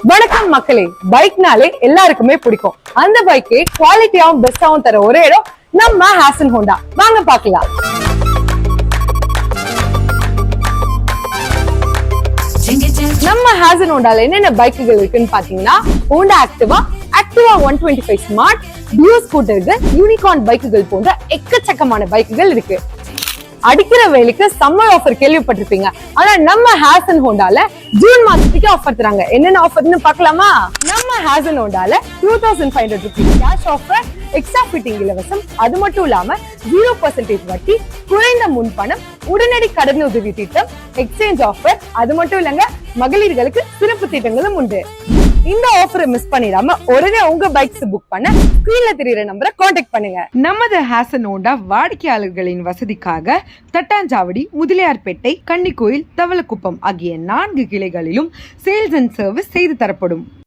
வணக்கம் மக்களே. பைக்னாலே எல்லாருக்குமே பிடிக்கும். அந்த பைக்கே குவாலிட்டியாவும் பெஸ்டாவும் தர ஒரே இடம் நம்ம ஹாசன் ஹோண்டா வாங்க பாக்கலாம் நம்ம ஹாசன் ஹோண்டால என்னென்ன பைக்குகள் இருக்குன்னு பாத்தீங்கன்னா Honda Activa Activa one twenty five smart Dio ஸ்கூட்டர்கள் Unicorn பைக்குகள் போன்ற எக்கச்சக்கமான பைக்குகள் இருக்கு. அடிக்கிற வேலைக்கு சம்மர் ஆஃபர் கேள்விப்பட்டிருப்பீங்க. ஆனா நம்ம ஹாசன் ஹோண்டால ஜூன் மாசத்துக்கு ஆஃபர் தராங்க. என்னென்ன ஆஃபர்னு பார்க்கலாமா? நம்ம Haasan ஹோண்டால two thousand five hundred rupees cash offer extra fitting இலவசம். அது மட்டும் இல்லாம ஜீரோ பர்சன்டேஜ் வட்டி குறைந்த முன்பணம் உடனடி கடன் உதவி திட்டம் எக்ஸ்சேஞ்ச் ஆஃபர் அது மட்டும் இல்லங்க மகளிர்களுக்கு சிறப்பு திட்டங்களும் உண்டு. இந்த ஆஃபரை மிஸ் பண்ணிடாம உடனே உங்க பைக்ஸ் புக் பண்ண ஸ்கிரீன்ல தெரியுற நம்பரை காண்டாக்ட் பண்ணுங்க. நமது ஹாசன் ஹோண்டா வாடிக்கையாளர்களின் வசதிக்காக தட்டாஞ்சாவடி முதலியார்பேட்டை கன்னிக்கோயில் தவளக்குப்பம் ஆகிய நான்கு கிளைகளிலும் சேல்ஸ் அண்ட் சர்வீஸ் செய்து தரப்படும்.